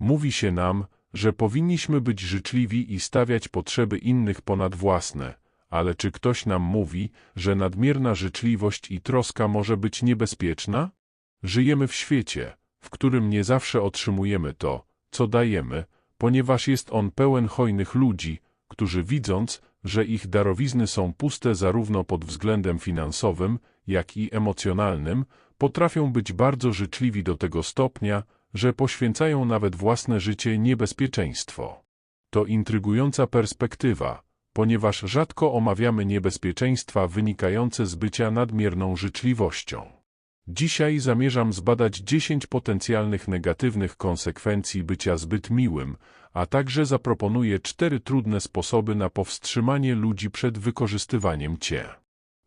Mówi się nam, że powinniśmy być życzliwi i stawiać potrzeby innych ponad własne, ale czy ktoś nam mówi, że nadmierna życzliwość i troska może być niebezpieczna? Żyjemy w świecie, w którym nie zawsze otrzymujemy to, co dajemy, ponieważ jest on pełen hojnych ludzi, którzy widząc, że ich darowizny są puste zarówno pod względem finansowym, jak i emocjonalnym, potrafią być bardzo życzliwi do tego stopnia, że poświęcają nawet własne życie niebezpieczeństwo. To intrygująca perspektywa, ponieważ rzadko omawiamy niebezpieczeństwa wynikające z bycia nadmierną życzliwością. Dzisiaj zamierzam zbadać 10 potencjalnych negatywnych konsekwencji bycia zbyt miłym, a także zaproponuję cztery trudne sposoby na powstrzymanie ludzi przed wykorzystywaniem Cię.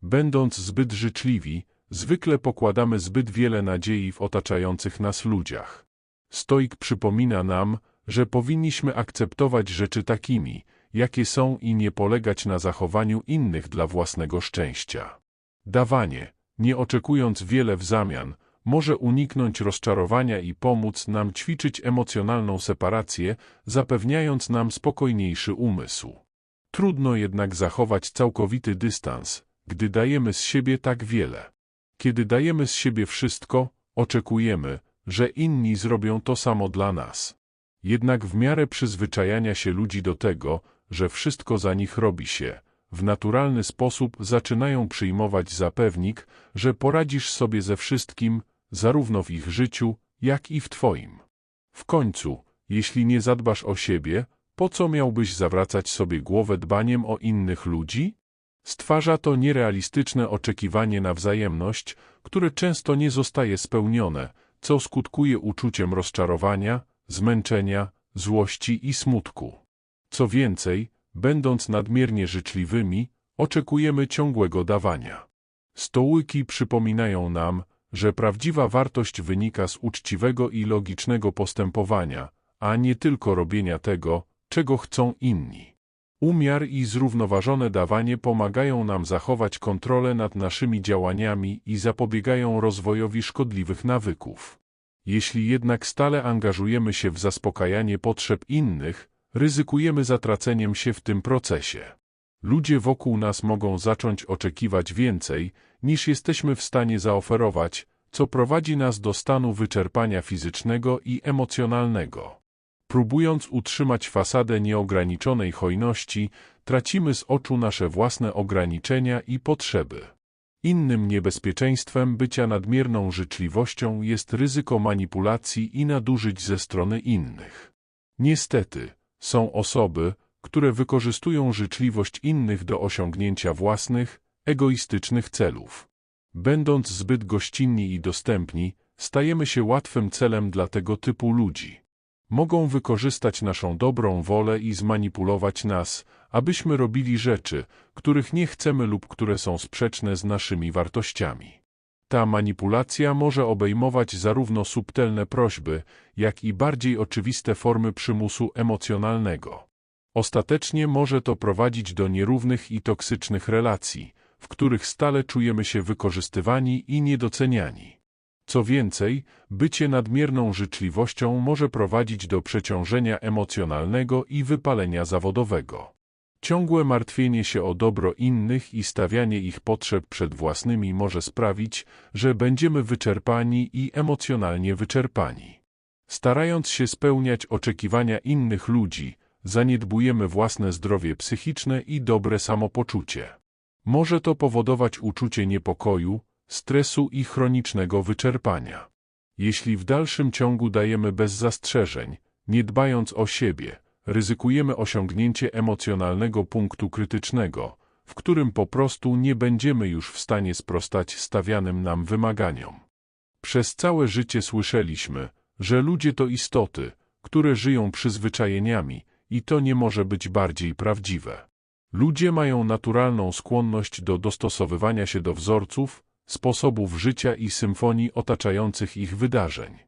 Będąc zbyt życzliwi, zwykle pokładamy zbyt wiele nadziei w otaczających nas ludziach. Stoik przypomina nam, że powinniśmy akceptować rzeczy takimi, jakie są i nie polegać na zachowaniu innych dla własnego szczęścia. Dawanie, nie oczekując wiele w zamian, może uniknąć rozczarowania i pomóc nam ćwiczyć emocjonalną separację, zapewniając nam spokojniejszy umysł. Trudno jednak zachować całkowity dystans, gdy dajemy z siebie tak wiele. Kiedy dajemy z siebie wszystko, oczekujemy, że inni zrobią to samo dla nas. Jednak w miarę przyzwyczajania się ludzi do tego, że wszystko za nich robi się, w naturalny sposób zaczynają przyjmować za pewnik, że poradzisz sobie ze wszystkim, zarówno w ich życiu, jak i w Twoim. W końcu, jeśli nie zadbasz o siebie, po co miałbyś zawracać sobie głowę dbaniem o innych ludzi? Stwarza to nierealistyczne oczekiwanie na wzajemność, które często nie zostaje spełnione, co skutkuje uczuciem rozczarowania, zmęczenia, złości i smutku. Co więcej, będąc nadmiernie życzliwymi, oczekujemy ciągłego dawania. Stołyki przypominają nam, że prawdziwa wartość wynika z uczciwego i logicznego postępowania, a nie tylko robienia tego, czego chcą inni. Umiar i zrównoważone dawanie pomagają nam zachować kontrolę nad naszymi działaniami i zapobiegają rozwojowi szkodliwych nawyków. Jeśli jednak stale angażujemy się w zaspokajanie potrzeb innych, ryzykujemy zatraceniem się w tym procesie. Ludzie wokół nas mogą zacząć oczekiwać więcej, niż jesteśmy w stanie zaoferować, co prowadzi nas do stanu wyczerpania fizycznego i emocjonalnego. Próbując utrzymać fasadę nieograniczonej hojności, tracimy z oczu nasze własne ograniczenia i potrzeby. Innym niebezpieczeństwem bycia nadmierną życzliwością jest ryzyko manipulacji i nadużyć ze strony innych. Niestety, są osoby, które wykorzystują życzliwość innych do osiągnięcia własnych, egoistycznych celów. Będąc zbyt gościnni i dostępni, stajemy się łatwym celem dla tego typu ludzi. Mogą wykorzystać naszą dobrą wolę i zmanipulować nas, abyśmy robili rzeczy, których nie chcemy lub które są sprzeczne z naszymi wartościami. Ta manipulacja może obejmować zarówno subtelne prośby, jak i bardziej oczywiste formy przymusu emocjonalnego. Ostatecznie może to prowadzić do nierównych i toksycznych relacji, w których stale czujemy się wykorzystywani i niedoceniani. Co więcej, bycie nadmierną życzliwością może prowadzić do przeciążenia emocjonalnego i wypalenia zawodowego. Ciągłe martwienie się o dobro innych i stawianie ich potrzeb przed własnymi może sprawić, że będziemy wyczerpani i emocjonalnie wyczerpani. Starając się spełniać oczekiwania innych ludzi, zaniedbujemy własne zdrowie psychiczne i dobre samopoczucie. Może to powodować uczucie niepokoju, stresu i chronicznego wyczerpania. Jeśli w dalszym ciągu dajemy bez zastrzeżeń, nie dbając o siebie, ryzykujemy osiągnięcie emocjonalnego punktu krytycznego, w którym po prostu nie będziemy już w stanie sprostać stawianym nam wymaganiom. Przez całe życie słyszeliśmy, że ludzie to istoty, które żyją przyzwyczajeniami i to nie może być bardziej prawdziwe. Ludzie mają naturalną skłonność do dostosowywania się do wzorców, sposobów życia i symfonii otaczających ich wydarzeń.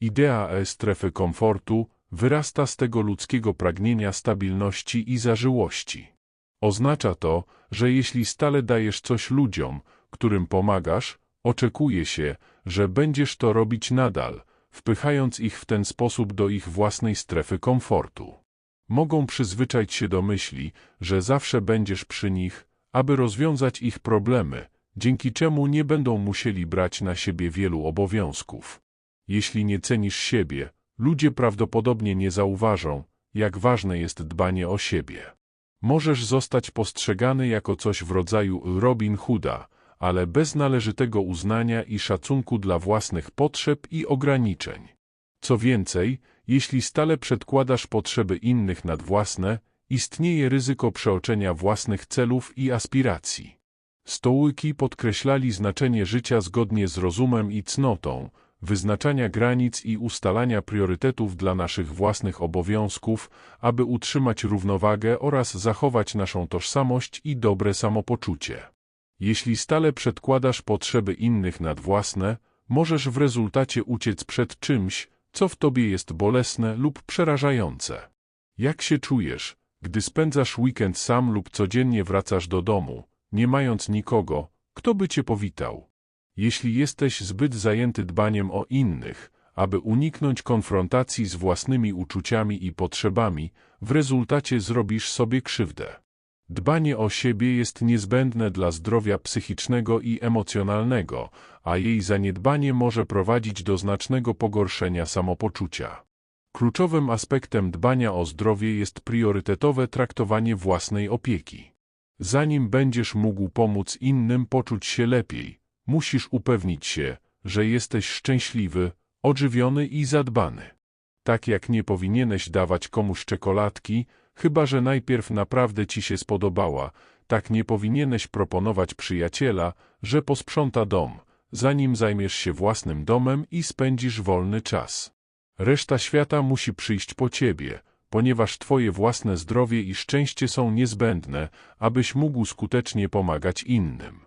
Idea e strefy komfortu wyrasta z tego ludzkiego pragnienia stabilności i zażyłości. Oznacza to, że jeśli stale dajesz coś ludziom, którym pomagasz, oczekuje się, że będziesz to robić nadal, wpychając ich w ten sposób do ich własnej strefy komfortu. Mogą przyzwyczaić się do myśli, że zawsze będziesz przy nich, aby rozwiązać ich problemy, dzięki czemu nie będą musieli brać na siebie wielu obowiązków. Jeśli nie cenisz siebie, ludzie prawdopodobnie nie zauważą, jak ważne jest dbanie o siebie. Możesz zostać postrzegany jako coś w rodzaju Robin Hooda, ale bez należytego uznania i szacunku dla własnych potrzeb i ograniczeń. Co więcej, jeśli stale przedkładasz potrzeby innych nad własne, istnieje ryzyko przeoczenia własnych celów i aspiracji. Stołyki podkreślali znaczenie życia zgodnie z rozumem i cnotą, wyznaczania granic i ustalania priorytetów dla naszych własnych obowiązków, aby utrzymać równowagę oraz zachować naszą tożsamość i dobre samopoczucie. Jeśli stale przedkładasz potrzeby innych nad własne, możesz w rezultacie uciec przed czymś, co w tobie jest bolesne lub przerażające. Jak się czujesz, gdy spędzasz weekend sam lub codziennie wracasz do domu, nie mając nikogo, kto by cię powitał? Jeśli jesteś zbyt zajęty dbaniem o innych, aby uniknąć konfrontacji z własnymi uczuciami i potrzebami, w rezultacie zrobisz sobie krzywdę. Dbanie o siebie jest niezbędne dla zdrowia psychicznego i emocjonalnego, a jej zaniedbanie może prowadzić do znacznego pogorszenia samopoczucia. Kluczowym aspektem dbania o zdrowie jest priorytetowe traktowanie własnej opieki. Zanim będziesz mógł pomóc innym poczuć się lepiej, musisz upewnić się, że jesteś szczęśliwy, odżywiony i zadbany. Tak jak nie powinieneś dawać komuś czekoladki, chyba że najpierw naprawdę ci się spodobała, tak nie powinieneś proponować przyjaciela, że posprząta dom, zanim zajmiesz się własnym domem i spędzisz wolny czas. Reszta świata musi przyjść po ciebie, ponieważ twoje własne zdrowie i szczęście są niezbędne, abyś mógł skutecznie pomagać innym.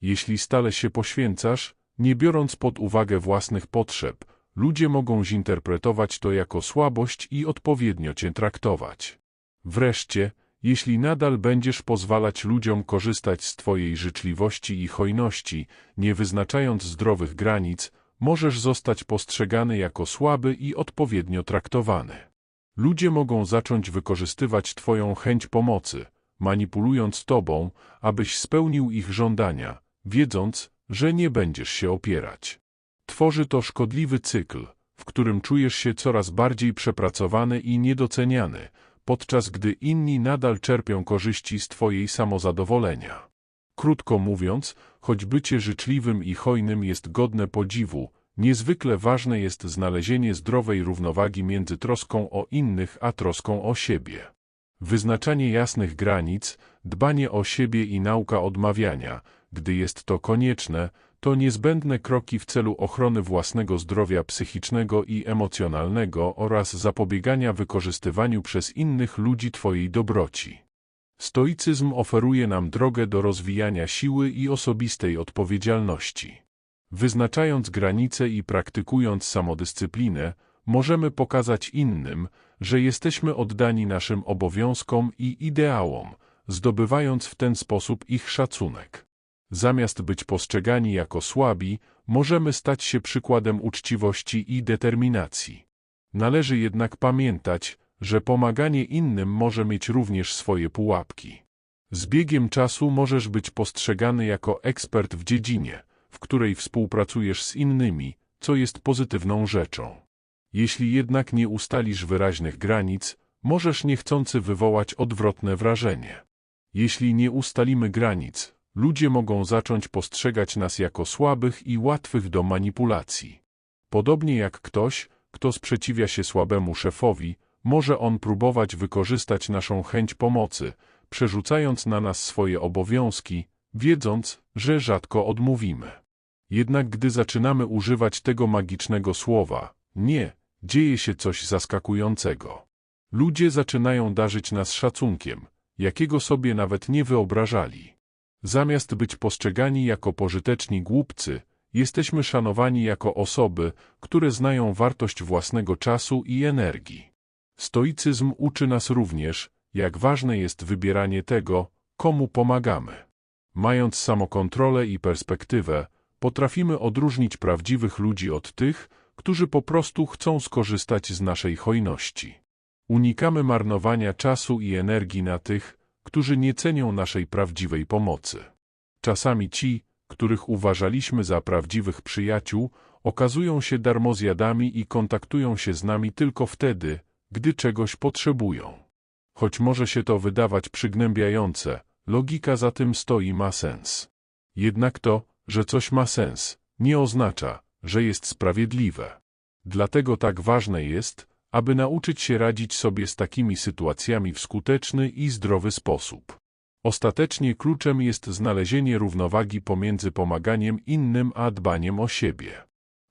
Jeśli stale się poświęcasz, nie biorąc pod uwagę własnych potrzeb, ludzie mogą zinterpretować to jako słabość i odpowiednio cię traktować. Wreszcie, jeśli nadal będziesz pozwalać ludziom korzystać z Twojej życzliwości i hojności, nie wyznaczając zdrowych granic, możesz zostać postrzegany jako słaby i odpowiednio traktowany. Ludzie mogą zacząć wykorzystywać Twoją chęć pomocy, manipulując Tobą, abyś spełnił ich żądania, wiedząc, że nie będziesz się opierać. Tworzy to szkodliwy cykl, w którym czujesz się coraz bardziej przepracowany i niedoceniany, podczas gdy inni nadal czerpią korzyści z Twojej samozadowolenia. Krótko mówiąc, choć bycie życzliwym i hojnym jest godne podziwu, niezwykle ważne jest znalezienie zdrowej równowagi między troską o innych a troską o siebie. Wyznaczanie jasnych granic, dbanie o siebie i nauka odmawiania, gdy jest to konieczne, to niezbędne kroki w celu ochrony własnego zdrowia psychicznego i emocjonalnego oraz zapobiegania wykorzystywaniu przez innych ludzi Twojej dobroci. Stoicyzm oferuje nam drogę do rozwijania siły i osobistej odpowiedzialności. Wyznaczając granice i praktykując samodyscyplinę, możemy pokazać innym, że jesteśmy oddani naszym obowiązkom i ideałom, zdobywając w ten sposób ich szacunek. Zamiast być postrzegani jako słabi, możemy stać się przykładem uczciwości i determinacji. Należy jednak pamiętać, że pomaganie innym może mieć również swoje pułapki. Z biegiem czasu możesz być postrzegany jako ekspert w dziedzinie, w której współpracujesz z innymi, co jest pozytywną rzeczą. Jeśli jednak nie ustalisz wyraźnych granic, możesz niechcący wywołać odwrotne wrażenie. Jeśli nie ustalimy granic, ludzie mogą zacząć postrzegać nas jako słabych i łatwych do manipulacji. Podobnie jak ktoś, kto sprzeciwia się słabemu szefowi, może on próbować wykorzystać naszą chęć pomocy, przerzucając na nas swoje obowiązki, wiedząc, że rzadko odmówimy. Jednak gdy zaczynamy używać tego magicznego słowa, nie, dzieje się coś zaskakującego. Ludzie zaczynają darzyć nas szacunkiem, jakiego sobie nawet nie wyobrażali. Zamiast być postrzegani jako pożyteczni głupcy, jesteśmy szanowani jako osoby, które znają wartość własnego czasu i energii. Stoicyzm uczy nas również, jak ważne jest wybieranie tego, komu pomagamy. Mając samokontrolę i perspektywę, potrafimy odróżnić prawdziwych ludzi od tych, którzy po prostu chcą skorzystać z naszej hojności. Unikamy marnowania czasu i energii na tych, którzy nie cenią naszej prawdziwej pomocy. Czasami ci, których uważaliśmy za prawdziwych przyjaciół, okazują się darmozjadami i kontaktują się z nami tylko wtedy, gdy czegoś potrzebują. Choć może się to wydawać przygnębiające, logika za tym stoi ma sens. Jednak to, że coś ma sens, nie oznacza, że jest sprawiedliwe. Dlatego tak ważne jest, aby nauczyć się radzić sobie z takimi sytuacjami w skuteczny i zdrowy sposób. Ostatecznie kluczem jest znalezienie równowagi pomiędzy pomaganiem innym a dbaniem o siebie.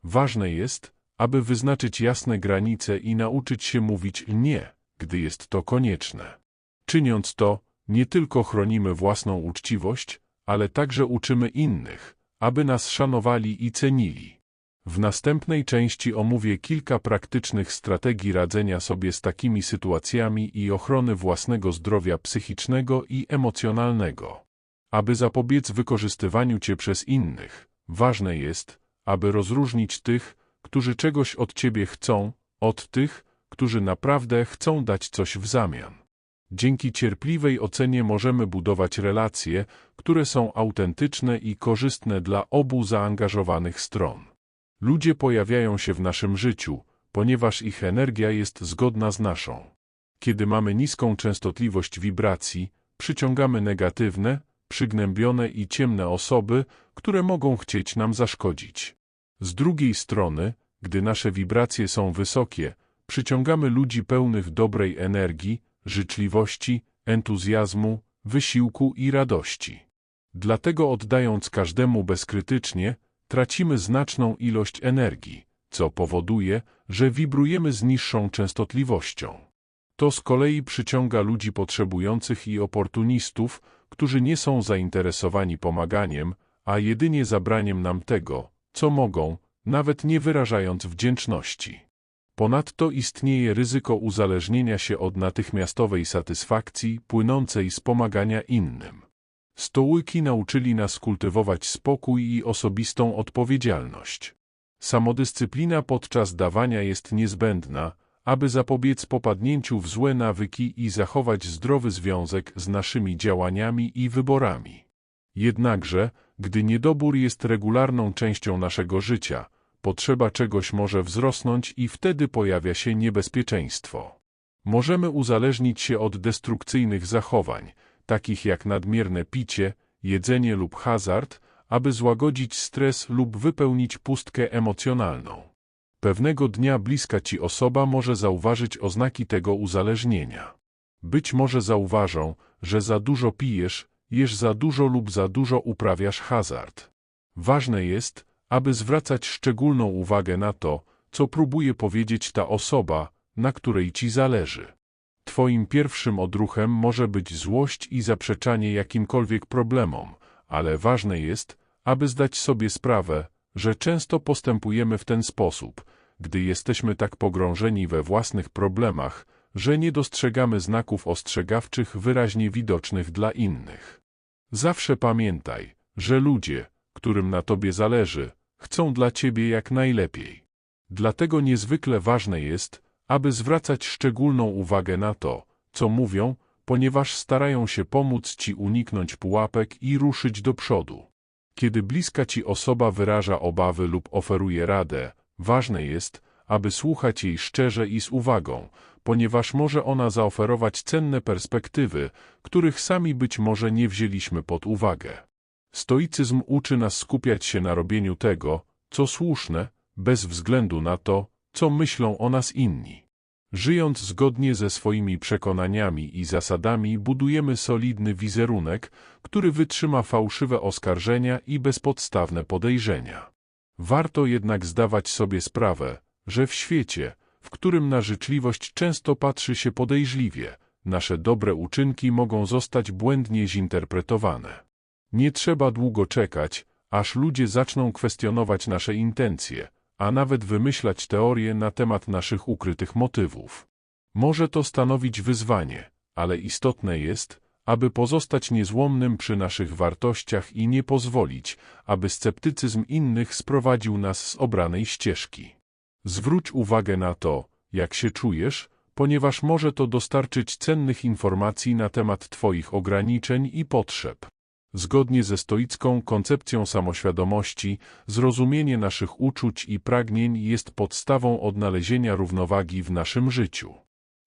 Ważne jest, aby wyznaczyć jasne granice i nauczyć się mówić nie, gdy jest to konieczne. Czyniąc to, nie tylko chronimy własną uczciwość, ale także uczymy innych, aby nas szanowali i cenili. W następnej części omówię kilka praktycznych strategii radzenia sobie z takimi sytuacjami i ochrony własnego zdrowia psychicznego i emocjonalnego. Aby zapobiec wykorzystywaniu cię przez innych, ważne jest, aby rozróżnić tych, którzy czegoś od ciebie chcą, od tych, którzy naprawdę chcą dać coś w zamian. Dzięki cierpliwej ocenie możemy budować relacje, które są autentyczne i korzystne dla obu zaangażowanych stron. Ludzie pojawiają się w naszym życiu, ponieważ ich energia jest zgodna z naszą. Kiedy mamy niską częstotliwość wibracji, przyciągamy negatywne, przygnębione i ciemne osoby, które mogą chcieć nam zaszkodzić. Z drugiej strony, gdy nasze wibracje są wysokie, przyciągamy ludzi pełnych dobrej energii, życzliwości, entuzjazmu, wysiłku i radości. Dlatego oddając każdemu bezkrytycznie, tracimy znaczną ilość energii, co powoduje, że wibrujemy z niższą częstotliwością. To z kolei przyciąga ludzi potrzebujących i oportunistów, którzy nie są zainteresowani pomaganiem, a jedynie zabraniem nam tego, co mogą, nawet nie wyrażając wdzięczności. Ponadto istnieje ryzyko uzależnienia się od natychmiastowej satysfakcji płynącej z pomagania innym. Stołyki nauczyli nas kultywować spokój i osobistą odpowiedzialność. Samodyscyplina podczas dawania jest niezbędna, aby zapobiec popadnięciu w złe nawyki i zachować zdrowy związek z naszymi działaniami i wyborami. Jednakże, gdy niedobór jest regularną częścią naszego życia, potrzeba czegoś może wzrosnąć i wtedy pojawia się niebezpieczeństwo. Możemy uzależnić się od destrukcyjnych zachowań, takich jak nadmierne picie, jedzenie lub hazard, aby złagodzić stres lub wypełnić pustkę emocjonalną. Pewnego dnia bliska ci osoba może zauważyć oznaki tego uzależnienia. Być może zauważą, że za dużo pijesz, jesz za dużo lub za dużo uprawiasz hazard. Ważne jest, aby zwracać szczególną uwagę na to, co próbuje powiedzieć ta osoba, na której ci zależy. Twoim pierwszym odruchem może być złość i zaprzeczanie jakimkolwiek problemom, ale ważne jest, aby zdać sobie sprawę, że często postępujemy w ten sposób, gdy jesteśmy tak pogrążeni we własnych problemach, że nie dostrzegamy znaków ostrzegawczych wyraźnie widocznych dla innych. Zawsze pamiętaj, że ludzie, którym na tobie zależy, chcą dla ciebie jak najlepiej. Dlatego niezwykle ważne jest, aby zwracać szczególną uwagę na to, co mówią, ponieważ starają się pomóc ci uniknąć pułapek i ruszyć do przodu. Kiedy bliska ci osoba wyraża obawy lub oferuje radę, ważne jest, aby słuchać jej szczerze i z uwagą, ponieważ może ona zaoferować cenne perspektywy, których sami być może nie wzięliśmy pod uwagę. Stoicyzm uczy nas skupiać się na robieniu tego, co słuszne, bez względu na to, co myślą o nas inni. Żyjąc zgodnie ze swoimi przekonaniami i zasadami budujemy solidny wizerunek, który wytrzyma fałszywe oskarżenia i bezpodstawne podejrzenia. Warto jednak zdawać sobie sprawę, że w świecie, w którym na życzliwość często patrzy się podejrzliwie, nasze dobre uczynki mogą zostać błędnie zinterpretowane. Nie trzeba długo czekać, aż ludzie zaczną kwestionować nasze intencje, a nawet wymyślać teorie na temat naszych ukrytych motywów. Może to stanowić wyzwanie, ale istotne jest, aby pozostać niezłomnym przy naszych wartościach i nie pozwolić, aby sceptycyzm innych sprowadził nas z obranej ścieżki. Zwróć uwagę na to, jak się czujesz, ponieważ może to dostarczyć cennych informacji na temat Twoich ograniczeń i potrzeb. Zgodnie ze stoicką koncepcją samoświadomości, zrozumienie naszych uczuć i pragnień jest podstawą odnalezienia równowagi w naszym życiu.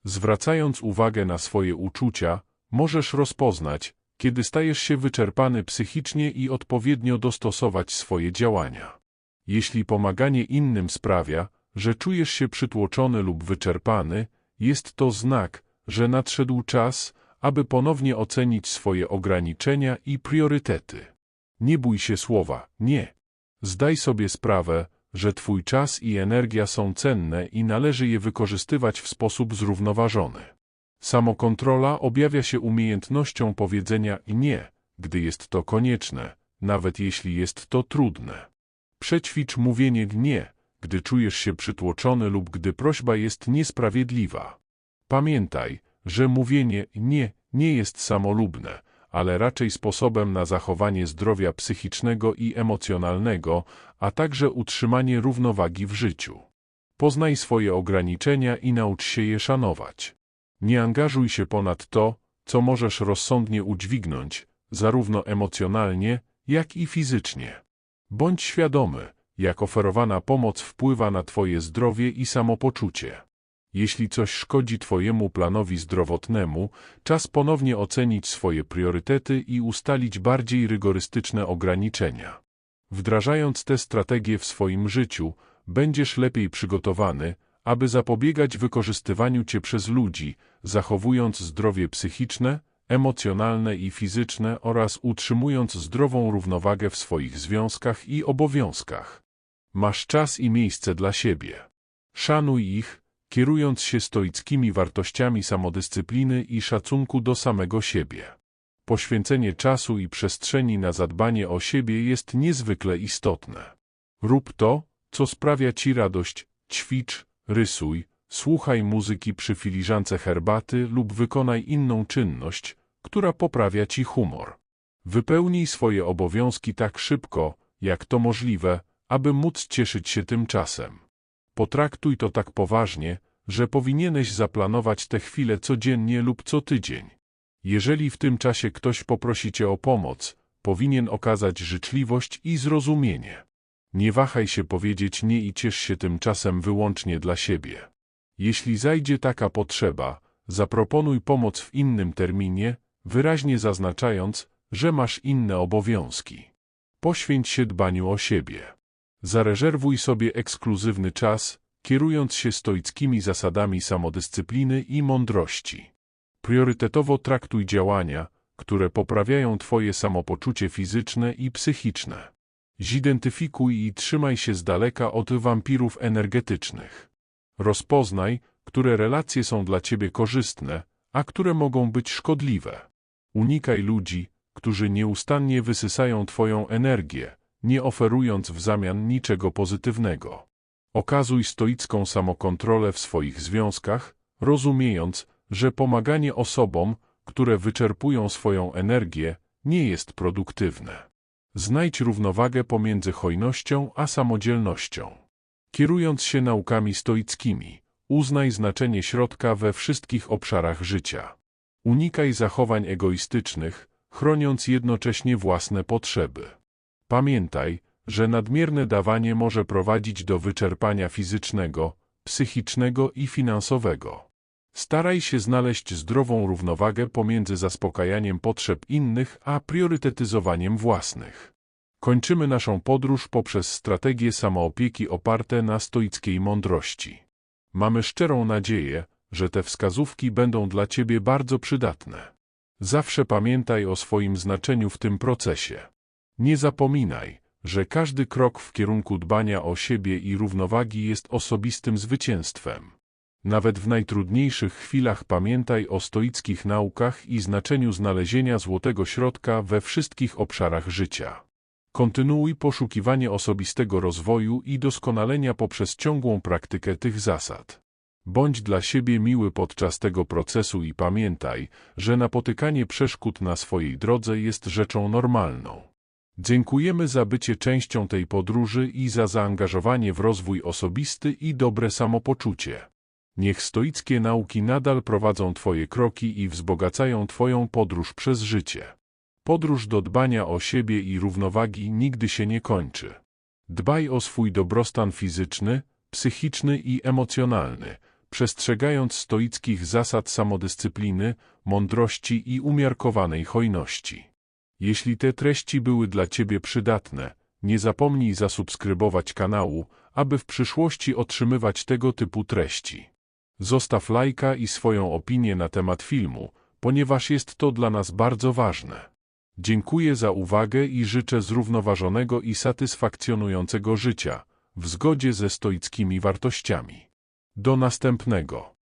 Zwracając uwagę na swoje uczucia, możesz rozpoznać, kiedy stajesz się wyczerpany psychicznie i odpowiednio dostosować swoje działania. Jeśli pomaganie innym sprawia, że czujesz się przytłoczony lub wyczerpany, jest to znak, że nadszedł czas, aby ponownie ocenić swoje ograniczenia i priorytety. Nie bój się słowa nie. Zdaj sobie sprawę, że Twój czas i energia są cenne i należy je wykorzystywać w sposób zrównoważony. Samokontrola objawia się umiejętnością powiedzenia nie, gdy jest to konieczne, nawet jeśli jest to trudne. Przećwicz mówienie nie, gdy czujesz się przytłoczony lub gdy prośba jest niesprawiedliwa. Pamiętaj, że mówienie nie nie jest samolubne, ale raczej sposobem na zachowanie zdrowia psychicznego i emocjonalnego, a także utrzymanie równowagi w życiu. Poznaj swoje ograniczenia i naucz się je szanować. Nie angażuj się ponad to, co możesz rozsądnie udźwignąć, zarówno emocjonalnie, jak i fizycznie. Bądź świadomy, jak oferowana pomoc wpływa na Twoje zdrowie i samopoczucie. Jeśli coś szkodzi Twojemu planowi zdrowotnemu, czas ponownie ocenić swoje priorytety i ustalić bardziej rygorystyczne ograniczenia. Wdrażając te strategie w swoim życiu, będziesz lepiej przygotowany, aby zapobiegać wykorzystywaniu Cię przez ludzi, zachowując zdrowie psychiczne, emocjonalne i fizyczne oraz utrzymując zdrową równowagę w swoich związkach i obowiązkach. Masz czas i miejsce dla siebie. Szanuj ich, kierując się stoickimi wartościami samodyscypliny i szacunku do samego siebie. Poświęcenie czasu i przestrzeni na zadbanie o siebie jest niezwykle istotne. Rób to, co sprawia Ci radość, ćwicz, rysuj, słuchaj muzyki przy filiżance herbaty lub wykonaj inną czynność, która poprawia Ci humor. Wypełnij swoje obowiązki tak szybko, jak to możliwe, aby móc cieszyć się tym czasem. Potraktuj to tak poważnie, że powinieneś zaplanować te chwile codziennie lub co tydzień. Jeżeli w tym czasie ktoś poprosi cię o pomoc, powinien okazać życzliwość i zrozumienie. Nie wahaj się powiedzieć nie i ciesz się tym czasem wyłącznie dla siebie. Jeśli zajdzie taka potrzeba, zaproponuj pomoc w innym terminie, wyraźnie zaznaczając, że masz inne obowiązki. Poświęć się dbaniu o siebie. Zarezerwuj sobie ekskluzywny czas, kierując się stoickimi zasadami samodyscypliny i mądrości. Priorytetowo traktuj działania, które poprawiają Twoje samopoczucie fizyczne i psychiczne. Zidentyfikuj i trzymaj się z daleka od wampirów energetycznych. Rozpoznaj, które relacje są dla Ciebie korzystne, a które mogą być szkodliwe. Unikaj ludzi, którzy nieustannie wysysają Twoją energię, nie oferując w zamian niczego pozytywnego. Okazuj stoicką samokontrolę w swoich związkach, rozumiejąc, że pomaganie osobom, które wyczerpują swoją energię, nie jest produktywne. Znajdź równowagę pomiędzy hojnością a samodzielnością. Kierując się naukami stoickimi, uznaj znaczenie środka we wszystkich obszarach życia. Unikaj zachowań egoistycznych, chroniąc jednocześnie własne potrzeby. Pamiętaj, że nadmierne dawanie może prowadzić do wyczerpania fizycznego, psychicznego i finansowego. Staraj się znaleźć zdrową równowagę pomiędzy zaspokajaniem potrzeb innych a priorytetyzowaniem własnych. Kończymy naszą podróż poprzez strategie samoopieki oparte na stoickiej mądrości. Mamy szczerą nadzieję, że te wskazówki będą dla Ciebie bardzo przydatne. Zawsze pamiętaj o swoim znaczeniu w tym procesie. Nie zapominaj, że każdy krok w kierunku dbania o siebie i równowagi jest osobistym zwycięstwem. Nawet w najtrudniejszych chwilach pamiętaj o stoickich naukach i znaczeniu znalezienia złotego środka we wszystkich obszarach życia. Kontynuuj poszukiwanie osobistego rozwoju i doskonalenia poprzez ciągłą praktykę tych zasad. Bądź dla siebie miły podczas tego procesu i pamiętaj, że napotykanie przeszkód na swojej drodze jest rzeczą normalną. Dziękujemy za bycie częścią tej podróży i za zaangażowanie w rozwój osobisty i dobre samopoczucie. Niech stoickie nauki nadal prowadzą Twoje kroki i wzbogacają Twoją podróż przez życie. Podróż do dbania o siebie i równowagi nigdy się nie kończy. Dbaj o swój dobrostan fizyczny, psychiczny i emocjonalny, przestrzegając stoickich zasad samodyscypliny, mądrości i umiarkowanej hojności. Jeśli te treści były dla Ciebie przydatne, nie zapomnij zasubskrybować kanału, aby w przyszłości otrzymywać tego typu treści. Zostaw lajka i swoją opinię na temat filmu, ponieważ jest to dla nas bardzo ważne. Dziękuję za uwagę i życzę zrównoważonego i satysfakcjonującego życia, w zgodzie ze stoickimi wartościami. Do następnego.